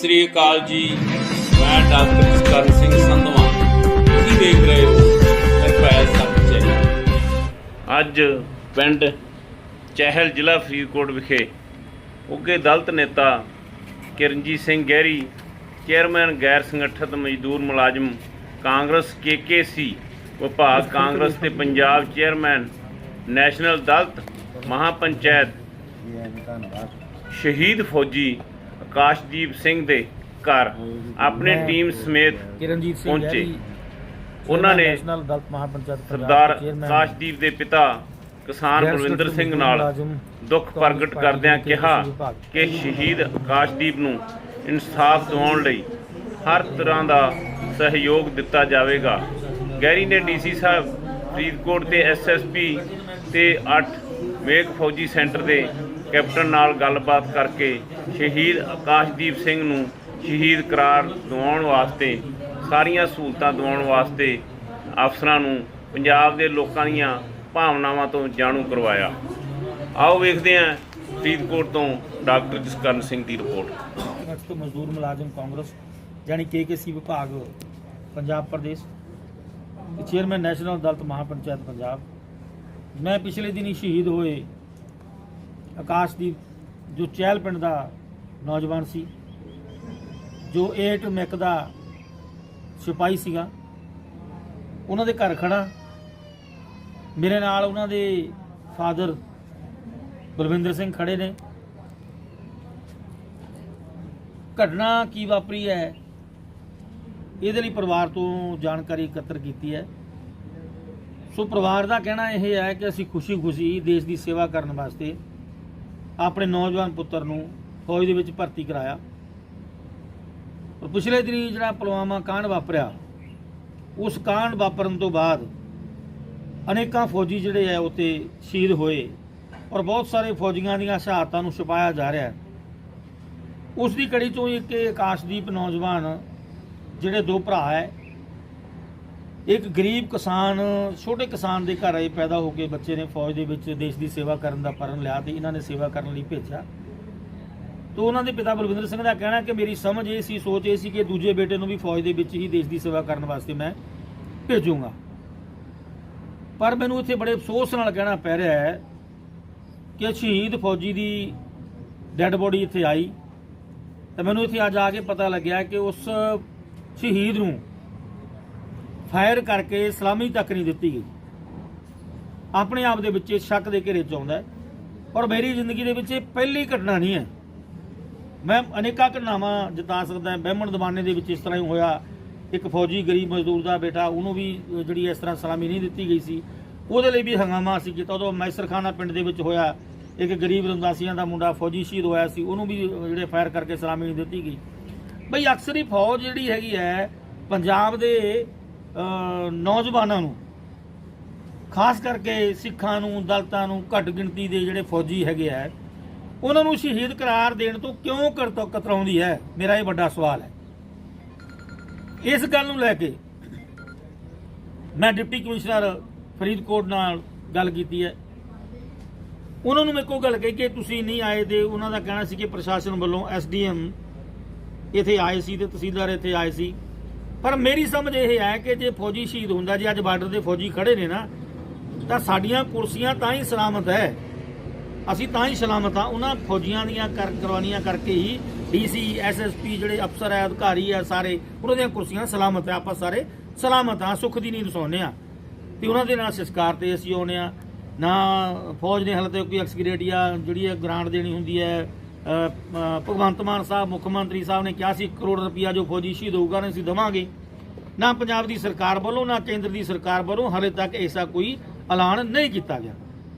ਸ੍ਰੀ ਅਕਾਲ ਜੀ। ਮੈਂ ਡਾਕਟਰ ਜਸਕਰਨ ਸਿੰਘ ਸੰਧਵਾ। ਤੁਸੀਂ ਦੇਖ ਰਹੇ ਹੋ ਨਿਰਭੈ ਸੱਚ ਚੈਨਲ। ਅੱਜ ਪਿੰਡ ਚਹਿਲ ਜ਼ਿਲ੍ਹਾ ਫਰੀਦਕੋਟ ਵਿਖੇ ਉੱਗੇ ਦਲਤ ਨੇਤਾ ਕਿਰਨਜੀਤ ਸਿੰਘ ਗਹਿਰੀ, ਚੇਅਰਮੈਨ ਗੈਰ ਸੰਗਠਿਤ ਮਜ਼ਦੂਰ ਮੁਲਾਜ਼ਮ ਕਾਂਗਰਸ ਕੇਕੇਸੀ, ਵਿਭਾਗ ਕਾਂਗਰਸ ਤੇ ਪੰਜਾਬ ਚੇਅਰਮੈਨ ਨੈਸ਼ਨਲ ਦਲਿਤ ਮਹਾਪੰਚਾਇਤ ਸ਼ਹੀਦ ਫੌਜੀ ਆਕਾਸ਼ਦੀਪ ਸਿੰਘ ਦੇ ਘਰ ਆਪਣੀ ਟੀਮ ਸਮੇਤ ਕਿਰਨਜੀਤ ਸਿੰਘ ਪਹੁੰਚੇ। ਉਹਨਾਂ ਨੇ ਨੈਸ਼ਨਲ ਦਲਤ ਮਹਾਪੰਚਾਇਤ ਸਰਦਾਰ ਆਕਾਸ਼ਦੀਪ ਦੇ ਪਿਤਾ ਕਿਸਾਨ ਗੈਰ ਬਲਵਿੰਦਰ ਸਿੰਘ ਨਾਲ ਦੁੱਖ ਪ੍ਰਗਟ ਕਰਦਿਆਂ ਕਿਹਾ। ਕਿ ਸ਼ਹੀਦ ਆਕਾਸ਼ਦੀਪ ਨੂੰ ਇਨਸਾਫ ਦਿਵਾਉਣ ਲਈ ਹਰ ਤਰ੍ਹਾਂ ਦਾ ਸਹਿਯੋਗ ਦਿੱਤਾ ਜਾਵੇਗਾ ਗੈਰੀ ਨੇ ਡੀਸੀ ਸਾਹਿਬ ਫਰੀਦਕੋਟ ਤੇ ਐਸਐਸਪੀ ਤੇ 8 ਮੇਘ ਫੌਜੀ ਸੈਂਟਰ ਦੇ ਕੈਪਟਨ ਨਾਲ ਗੱਲਬਾਤ ਕਰਕੇ ਸ਼ਹੀਦ ਆਕਾਸ਼ਦੀਪ ਸਿੰਘ ਨੂੰ ਸ਼ਹੀਦ ਕਰਾਰ ਦਿਵਾਉਣ ਵਾਸਤੇ, ਸਾਰੀਆਂ ਸਹੂਲਤਾਂ ਦਿਵਾਉਣ ਵਾਸਤੇ ਅਫਸਰਾਂ ਨੂੰ ਪੰਜਾਬ ਦੇ ਲੋਕਾਂ ਦੀਆਂ ਭਾਵਨਾਵਾਂ ਤੋਂ ਜਾਣੂ ਕਰਵਾਇਆ। ਆਓ ਵੇਖਦੇ ਹਾਂ ਫਰੀਦਕੋਟ ਤੋਂ ਡਾਕਟਰ ਜਸਕਰਨ ਸਿੰਘ ਦੀ ਰਿਪੋਰਟ। ਸੰਗਠਿਤ ਮਜ਼ਦੂਰ ਮੁਲਾਜ਼ਮ ਕਾਂਗਰਸ, ਯਾਨੀ ਕੇਕੇਸੀ ਵਿਭਾਗ, ਪੰਜਾਬ ਪ੍ਰਦੇਸ਼ ਚੇਅਰਮੈਨ ਨੈਸ਼ਨਲ ਦਲਤ ਮਹਾਪੰਚਾਇਤ ਪੰਜਾਬ। ਮੈਂ ਪਿਛਲੇ ਦਿਨੀ ਸ਼ਹੀਦ ਹੋਏ ਆਕਾਸ਼ਦੀਪ ਜੋ ਚਹਿਲ ਪਿੰਡ ਦਾ ਨੌਜਵਾਨ ਸੀ, ਜੋ 8 ਮੈਕ ਦਾ ਸਿਪਾਹੀ ਸੀਗਾ, ਉਹਨਾਂ ਦੇ ਘਰ ਖੜਾ ਮੇਰੇ ਨਾਲ ਉਹਨਾਂ ਦੇ ਫਾਦਰ ਬਲਵਿੰਦਰ ਸਿੰਘ ਖੜੇ ਨੇ। ਘਟਨਾ ਕੀ ਵਾਪਰੀ ਹੈ, ਇਹਦੇ ਲਈ ਪਰਿਵਾਰ ਤੋਂ ਜਾਣਕਾਰੀ ਇਕੱਤਰ ਕੀਤੀ ਹੈ। ਸੋ ਪਰਿਵਾਰ ਦਾ ਕਹਿਣਾ ਇਹ ਹੈ ਕਿ ਅਸੀਂ ਖੁਸ਼ੀ-ਖੁਸ਼ੀ ਦੇਸ਼ ਦੀ ਸੇਵਾ ਕਰਨ ਵਾਸਤੇ ਆਪਣੇ ਨੌਜਵਾਨ ਪੁੱਤਰ ਨੂੰ ਫੌਜ ਦੇ ਵਿੱਚ ਭਰਤੀ ਕਰਾਇਆ। ਔਰ ਪਿਛਲੇ ਦਿਨੀ ਜਿਹੜਾ ਪੁਲਵਾਮਾ ਕਾਂਡ ਵਾਪਰਿਆ, ਉਸ ਕਾਂਡ ਵਾਪਰਨ ਤੋਂ ਬਾਅਦ ਅਨੇਕਾਂ ਫੌਜੀ ਜਿਹੜੇ ਆ ਉਤੇ ਸ਼ਹੀਦ ਹੋਏ ਔਰ ਬਹੁਤ ਸਾਰੇ ਫੌਜੀਆਂ ਦੀਆਂ ਸ਼ਹਾਦਤਾਂ ਨੂੰ ਛੁਪਾਇਆ ਜਾ ਰਿਹਾ ਹੈ। ਉਸ ਦੀ ਕੜੀ ਚੋਂ ਇੱਕ ਆਕਾਸ਼ਦੀਪ ਨੌਜਵਾਨ, ਜਿਹੜੇ ਦੋ ਭਰਾ ਹੈ ਇੱਕ ਗਰੀਬ ਕਿਸਾਨ, ਛੋਟੇ ਕਿਸਾਨ ਦੇ ਘਰ ਆਏ, ਪੈਦਾ ਹੋ ਕੇ ਬੱਚੇ ਨੇ ਫੌਜ ਦੇ ਵਿੱਚ ਦੇਸ਼ ਦੀ ਸੇਵਾ ਕਰਨ ਦਾ ਪਰਨ ਲਿਆ ਤੇ ਇਹਨਾਂ ਨੇ ਸੇਵਾ ਕਰਨ ਲਈ ਭੇਜਿਆ। ਤੋਂ ਉਹਨਾਂ ਦੇ ਪਿਤਾ ਬਲਵਿੰਦਰ ਸਿੰਘ ਦਾ ਕਹਿਣਾ ਕਿ ਮੇਰੀ ਸਮਝ ਇਹ ਸੀ, ਸੋਚ ਇਹ ਸੀ ਕਿ ਦੂਜੇ ਬੇਟੇ ਨੂੰ ਵੀ ਫੌਜ ਦੇ ਵਿੱਚ ਹੀ ਦੇਸ਼ ਦੀ ਸੇਵਾ ਕਰਨ ਵਾਸਤੇ ਮੈਂ ਭੇਜੂੰਗਾ। ਪਰ ਮੈਨੂੰ ਇੱਥੇ ਬੜੇ ਅਫਸੋਸ ਨਾਲ ਕਹਿਣਾ ਪੈ ਰਿਹਾ ਹੈ ਕਿ ਸ਼ਹੀਦ ਫੌਜੀ ਦੀ ਡੈੱਡ ਬੋਡੀ ਇੱਥੇ ਆਈ ਤਾਂ ਮੈਨੂੰ ਇੱਥੇ ਅੱਜ ਆ ਕੇ ਪਤਾ ਲੱਗਿਆ ਕਿ ਉਸ ਸ਼ਹੀਦ ਨੂੰ ਫਾਇਰ ਕਰਕੇ ਸਲਾਮੀ ਤੱਕ ਨਹੀਂ ਦਿੱਤੀ ਗਈ। ਆਪਣੇ ਆਪ ਦੇ ਵਿੱਚ ਸ਼ੱਕ ਦੇ ਘੇਰੇ ਚ ਆਉਂਦਾ ਔਰ ਮੇਰੀ ਜ਼ਿੰਦਗੀ ਦੇ ਵਿੱਚ ਇਹ ਪਹਿਲੀ ਘਟਨਾ ਨਹੀਂ ਹੈ। ਮੈਂ ਅਨੇਕਾਂ ਘਟਨਾਵਾਂ ਜਤਾ ਸਕਦਾ ਬਹਿਮਣ ਦਵਾਨੇ ਦੇ ਵਿੱਚ ਇਸ ਤਰ੍ਹਾਂ ਹੀ ਹੋਇਆ। ਇੱਕ ਫੌਜੀ ਗਰੀਬ ਮਜ਼ਦੂਰ ਦਾ ਬੇਟਾ, ਉਹਨੂੰ ਵੀ ਜਿਹੜੀ ਇਸ ਤਰ੍ਹਾਂ ਸਲਾਮੀ ਨਹੀਂ ਦਿੱਤੀ ਗਈ ਸੀ। ਉਹਦੇ ਲਈ ਵੀ ਹੰਗਾਮਾ ਅਸੀਂ ਕੀਤਾ। ਉਦੋਂ ਮੈਸਰਖਾਨਾ ਪਿੰਡ ਦੇ ਵਿੱਚ ਹੋਇਆ। ਇੱਕ ਗਰੀਬ ਰੰਦਾਸੀਆਂ ਦਾ ਮੁੰਡਾ ਫੌਜੀ ਸ਼ਹੀਦ ਹੋਇਆ ਸੀ। ਉਹਨੂੰ ਵੀ ਜਿਹੜੇ ਫਾਇਰ ਕਰਕੇ ਸਲਾਮੀ ਨਹੀਂ ਦਿੱਤੀ ਗਈ। ਬਈ ਅਕਸਰ ਹੀ ਫੌਜ ਜਿਹੜੀ ਹੈਗੀ ਹੈ, ਪੰਜਾਬ ਦੇ ਨੌਜਵਾਨਾਂ ਨੂੰ। ਖਾਸ ਕਰਕੇ ਸਿੱਖਾਂ ਨੂੰ ਦਲਤਾਂ ਨੂੰ ਘੱਟ ਗਿਣਤੀ ਦੇ ਜਿਹੜੇ ਫੌਜੀ ਹੈਗੇ ਆ, ਉਹਨਾਂ ਨੂੰ ਸ਼ਹੀਦ ਕਰਾਰ ਦੇਣ ਤੋਂ ਕਿਉਂ ਕਰਤੋ ਕਤਰਾਉਂਦੀ ਹੈ? ਮੇਰਾ ਇਹ ਵੱਡਾ ਸਵਾਲ ਹੈ। ਇਸ ਗੱਲ ਨੂੰ ਲੈ ਕੇ ਮੈਂ ਡਿਪਟੀ ਕਮਿਸ਼ਨਰ ਫਰੀਦਕੋਟ ਨਾਲ ਗੱਲ ਕੀਤੀ ਹੈ। ਉਹਨਾਂ ਨੂੰ ਮੈਂ ਇੱਕੋ ਗੱਲ ਕਹੀ ਕਿ ਤੁਸੀਂ ਨਹੀਂ ਆਏ ਤੇ ਉਹਨਾਂ ਦਾ ਕਹਿਣਾ ਸੀ ਕਿ ਪ੍ਰਸ਼ਾਸਨ ਵੱਲੋਂ ਐਸਡੀਐਮ ਇੱਥੇ ਆਏ ਸੀ ਤੇ ਤਹਿਸੀਲਦਾਰ ਇੱਥੇ ਆਏ ਸੀ। ਪਰ ਮੇਰੀ ਸਮਝ ਇਹ ਹੈ ਕਿ ਜੇ ਫੌਜੀ ਸ਼ਹੀਦ ਹੁੰਦਾ, ਜੇ ਅੱਜ ਬਾਰਡਰ ਦੇ ਫੌਜੀ ਖੜੇ ਨੇ ਨਾ, ਤਾਂ ਸਾਡੀਆਂ ਕੁਰਸੀਆਂ ਤਾਂ ਹੀ ਸਲਾਮਤ ਹੈ। ਅਸੀਂ ਤਾਂ ਹੀ ਸਲਾਮਤ ਆ ਉਹਨਾਂ ਫੌਜੀਆਂ ਦੀਆਂ ਕਰ ਕੁਰਬਾਨੀਆਂ ਕਰਕੇ ਹੀ ਡੀਸੀ ਐਸਐਸਪੀ ਜਿਹੜੇ ਅਫਸਰ ਹੈ, ਅਧਿਕਾਰੀ ਹੈ, ਸਾਰੇ, ਉਹਨਾਂ ਦੀਆਂ ਕੁਰਸੀਆਂ ਸਲਾਮਤ ਹੈ। ਆਪਾਂ ਸਾਰੇ ਸਲਾਮਤ ਆ ਸੁੱਖ ਦੀ ਨੀਂਦ ਸੌਂਦੇ ਆ ਤੇ ਉਹਨਾਂ ਦੇ ਨਾਲ ਸੰਸਕਾਰ ਤੇ ਅਸੀਂ ਆਉਂਦੇ ਆ ਨਾ ਫੌਜ ਨੇ ਹਾਲੇ ਤੱਕ ਕੋਈ ਐਕਸਕ੍ਰੀਟ ਜਾਂ ਜਿਹੜੀ ਹੈ, ਗ੍ਰਾਂਟ ਦੇਣੀ ਹੁੰਦੀ ਹੈ ਭਗਵੰਤ ਮਾਨ ਸਾਹਿਬ, ਮੁੱਖ ਮੰਤਰੀ ਸਾਹਿਬ ਨੇ ਕਿਹਾ ਸੀ ਕਰੋੜ ਰੁਪਇਆ ਜੋ ਫੌਜੀ ਸ਼ਹੀਦ ਹੋਊਗਾ ਨੇ ਅਸੀਂ ਦੇਵਾਂਗੇ। ਨਾ ਪੰਜਾਬ ਦੀ ਸਰਕਾਰ ਵੱਲੋਂ, ਨਾ ਕੇਂਦਰ ਦੀ ਸਰਕਾਰ ਵੱਲੋਂ ਹਾਲੇ ਤੱਕ ਐਸਾ ਕੋਈ ਐਲਾਨ ਨਹੀਂ ਕੀਤਾ ਗਿਆ।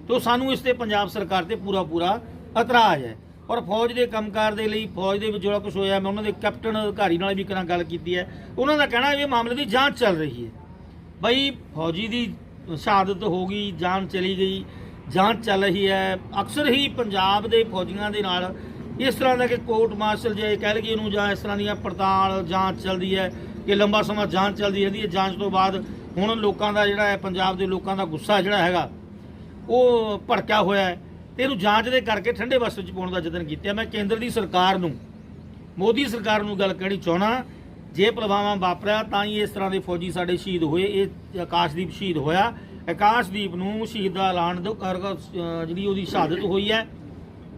ਤੋ ਸਾਨੂੰ ਇਸ ਤੇ ਪੰਜਾਬ ਸਰਕਾਰ ਤੇ ਪੂਰਾ ਪੂਰਾ ਇਤਰਾਜ਼ ਹੈ। ਔਰ ਫੌਜ ਦੇ ਕੰਮਕਾਰ ਦੇ ਲਈ, ਫੌਜ ਦੇ ਵਿੱਚ ਜਿਹੜਾ ਕੁਝ ਹੋਇਆ, ਮੈਂ ਉਹਨਾਂ ਦੇ ਕੈਪਟਨ ਅਧਿਕਾਰੀ ਨਾਲ ਵੀ ਕਿਰਾਂ ਗੱਲ ਕੀਤੀ ਹੈ। ਉਹਨਾਂ ਦਾ ਕਹਿਣਾ ਇਹ ਮਾਮਲੇ ਦੀ ਜਾਂਚ ਚੱਲ ਰਹੀ ਹੈ। ਬਈ ਫੌਜੀ ਦੀ ਸ਼ਹਾਦਤ ਹੋ ਗਈ, ਜਾਨ ਚਲੀ ਗਈ, ਜਾਂਚ ਚੱਲ ਰਹੀ ਹੈ। ਅਕਸਰ ਹੀ ਪੰਜਾਬ ਦੇ ਫੌਜੀਆਂ ਦੇ ਨਾਲ ਇਸ ਤਰ੍ਹਾਂ ਦਾ ਕਿ ਕੋਰਟ ਮਾਰਸ਼ਲ ਜੇ ਕਹਿ ਲਈਏ ਇਹਨੂੰ ਜਾਂ ਇਸ ਤਰ੍ਹਾਂ ਦੀਆਂ ਪੜਤਾਲ ਜਾਂਚ ਚੱਲਦੀ ਹੈ ਕਿ ਲੰਬਾ ਸਮਾਂ ਜਾਂਚ ਚੱਲਦੀ ਰਹਿੰਦੀ ਹੈ, ਜਾਂਚ ਤੋਂ ਬਾਅਦ ਹੁਣ ਲੋਕਾਂ ਦਾ ਜਿਹੜਾ ਹੈ, ਪੰਜਾਬ ਦੇ ਲੋਕਾਂ ਦਾ ਗੁੱਸਾ ਜਿਹੜਾ ਹੈਗਾ, ਉਹ ਭੜਕਿਆ ਹੋਇਆ ਹੈ। ਤੇ ਇਹਨੂੰ ਜਾਂਚ ਦੇ ਕਰਕੇ ਠੰਡੇ ਵਸਤ ਵਿੱਚ ਪਾਉਣ ਦਾ ਯਤਨ ਕੀਤਾ। ਮੈਂ ਕੇਂਦਰ ਦੀ ਸਰਕਾਰ ਨੂੰ, ਮੋਦੀ ਸਰਕਾਰ ਨੂੰ ਗੱਲ ਕਹਿਣੀ ਚਾਹਣਾ ਜੇ ਪੁਲਵਾਮਾ ਵਾਪਰਿਆ ਤਾਂ ਹੀ ਇਸ ਤਰ੍ਹਾਂ ਦੇ ਫੌਜੀ ਸਾਡੇ ਸ਼ਹੀਦ ਹੋਏ। ਇਹ ਆਕਾਸ਼ਦੀਪ ਸ਼ਹੀਦ ਹੋਇਆ। ਆਕਾਸ਼ਦੀਪ ਨੂੰ ਸ਼ਹੀਦ ਦਾ ਐਲਾਨ ਕਰ- ਜਿਹੜੀ ਉਹਦੀ ਸ਼ਹਾਦਤ ਹੋਈ ਹੈ,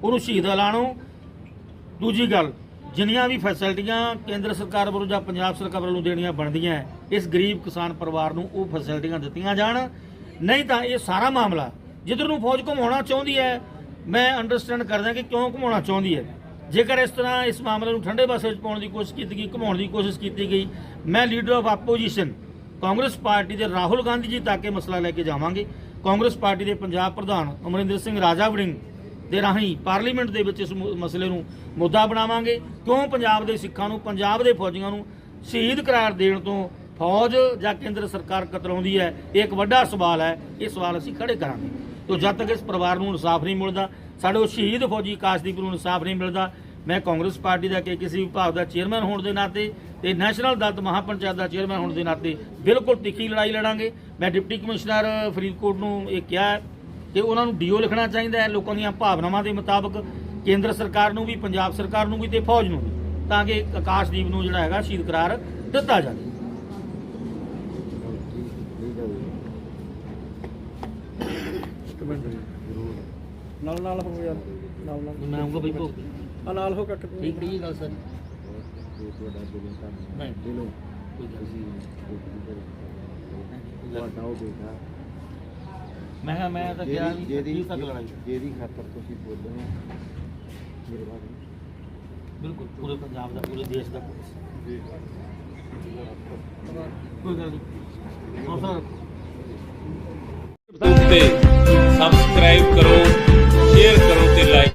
ਉਹਨੂੰ ਸ਼ਹੀਦ ਐਲਾਨੋ ਦੂਜੀ ਗੱਲ ਜਿੰਨੀਆਂ ਵੀ ਫੈਸਿਲਿਟੀਆਂ ਕੇਂਦਰ ਸਰਕਾਰ ਵੱਲੋਂ ਜਾਂ ਪੰਜਾਬ ਸਰਕਾਰ ਵੱਲੋਂ ਦੇਣੀਆਂ ਬਣਦੀਆਂ ਹੈ, ਇਸ ਗਰੀਬ ਕਿਸਾਨ ਪਰਿਵਾਰ ਨੂੰ ਉਹ ਫੈਸਿਲਿਟੀਆਂ ਦਿੱਤੀਆਂ ਜਾਣ। ਨਹੀਂ ਤਾਂ ਇਹ ਸਾਰਾ ਮਾਮਲਾ ਜਿੱਧਰ ਨੂੰ ਫੌਜ ਘੁਮਾਉਣਾ ਚਾਹੁੰਦੀ ਹੈ ਮੈਂ ਅੰਡਰਸਟੈਂਡ ਕਰਦਾ ਕਿ ਕਿਉਂ ਘੁਮਾਉਣਾ ਚਾਹੁੰਦੀ ਹੈ। ਜੇਕਰ ਇਸ ਤਰ੍ਹਾਂ ਇਸ ਮਾਮਲੇ ਨੂੰ ਠੰਡੇ ਪਾਸੇ ਵਿੱਚ ਪਾਉਣ ਦੀ ਕੋਸ਼ਿਸ਼ ਕੀਤੀ ਗਈ ਘੁਮਾਉਣ ਦੀ ਕੋਸ਼ਿਸ਼ ਕੀਤੀ ਗਈ ਮੈਂ leader of opposition Congress party ਦੇ ਰਾਹੁਲ ਗਾਂਧੀ ਜੀ ਤੱਕ ਇਹ ਮਸਲਾ ਲੈ ਕੇ ਜਾਵਾਂਗੇ। ਕਾਂਗਰਸ ਪਾਰਟੀ ਦੇ ਪੰਜਾਬ ਪ੍ਰਧਾਨ ਅਮਰਿੰਦਰ ਸਿੰਘ ਰਾਜਾ ਵੜਿੰਗ ਦੇ ਰਾਹੀਂ ਪਾਰਲੀਮੈਂਟ ਦੇ ਵਿੱਚ ਇਸ ਮੁ- ਮਸਲੇ ਨੂੰ ਮੁੱਦਾ ਬਣਾਵਾਂਗੇ। ਕਿਉਂ ਪੰਜਾਬ ਦੇ ਸਿੱਖਾਂ ਨੂੰ, ਪੰਜਾਬ ਦੇ ਫੌਜੀਆਂ ਨੂੰ ਸ਼ਹੀਦ ਕਰਾਰ ਦੇਣ ਤੋਂ ਫੌਜ ਜਾਂ ਕੇਂਦਰ ਸਰਕਾਰ ਕਤਰਾਉਂਦੀ ਹੈ? ਇਹ ਇੱਕ ਵੱਡਾ ਸਵਾਲ ਹੈ। ਇਹ ਸਵਾਲ ਅਸੀਂ ਖੜੇ ਕਰਾਂਗੇ। ਤੋਂ ਜਦ ਤੱਕ ਇਸ ਪਰਿਵਾਰ ਨੂੰ ਇਨਸਾਫ ਨਹੀਂ ਮਿਲਦਾ, ਸਾਡੇ ਉਹ ਸ਼ਹੀਦ ਫੌਜੀ ਕਾਸ਼ਦੀਪ ਨੂੰ ਇਨਸਾਫ ਨਹੀਂ ਮਿਲਦਾ, ਮੈਂ ਕਾਂਗਰਸ ਪਾਰਟੀ ਦਾ ਕਿ, ਕਿਸੇ ਵਿਭਾਗ ਦਾ ਚੇਅਰਮੈਨ ਹੋਣ ਦੇ ਨਾਤੇ ਤੇ ਨੈਸ਼ਨਲ ਦਲਤ ਮਹਾਪੰਚਾਇਤ ਦਾ ਚੇਅਰਮੈਨ ਹੋਣ ਦੇ ਨਾਤੇ ਬਿਲਕੁਲ ਤਿੱਖੀ ਲੜਾਈ ਲੜਾਂਗੇ। ਮੈਂ ਡਿਪਟੀ ਕਮਿਸ਼ਨਰ ਫਰੀਦਕੋਟ ਨੂੰ ਇਹ ਕਿਹਾ ਕਿ ਉਹਨਾਂ ਨੂੰ ਡੀਓ ਲਿਖਣਾ ਚਾਹੀਦਾ ਹੈ ਲੋਕਾਂ ਦੀਆਂ ਭਾਵਨਾਵਾਂ ਦੇ ਮੁਤਾਬਕ ਕੇਂਦਰ ਸਰਕਾਰ ਨੂੰ ਵੀ ਪੰਜਾਬ ਸਰਕਾਰ ਨੂੰ ਵੀ ਤੇ ਫੌਜ ਨੂੰ ਵੀ ਤਾਂ ਕਿ ਆਕਾਸ਼ਦੀਪ ਨੂੰ ਜਿਹੜਾ ਹੈਗਾ ਸ਼ਹੀਦ ਕਰਾਰ ਦਿੱਤਾ ਜਾਵੇ। ਨਾਲ ਨਾਲ ਹੋ ਯਾਰ ਨਾਲ ਨਾਲ। ਮੈਂ ਆਉਂਗਾ ਬਈ ਭੋਗ। ਆ ਨਾਲ ਹੋ ਕੱਟ ਠੀਕ ਠੀਕ ਗੱਲ ਸਰ। ਤੁਹਾਡਾ ਦਿਲੋਂ ਧੰਨਵਾਦ। ਨਹੀਂ ਦਿਲੋਂ ਕੋਈ ਗੱਲ ਤੁਸੀਂ ਨਹੀਂ। ਤੁਹਾਡਾ ਉਹ ਬੇਟਾ ਮੈਂ ਕਿਹਾ ਮੈਂ ਤਾਂ ਕਿਹਾ ਵੀ ਜਿਹਦੀ ਤੱਕ ਲੜਾਈ। ਜਿਹਦੀ ਖਾਤਰ ਤੁਸੀਂ ਬੋਲੇ ਹੋ ਮੇਰੇ ਬਾਰੇ। ਬਿਲਕੁਲ ਪੂਰੇ ਪੰਜਾਬ ਦਾ ਪੂਰੇ ਦੇਸ਼ ਦਾ ਕੋਈ ਗੱਲ ਨਹੀਂ। ਰੱਖੋ ਤੇ ਸਬਸਕ੍ਰਾਈਬ ਕਰੋ।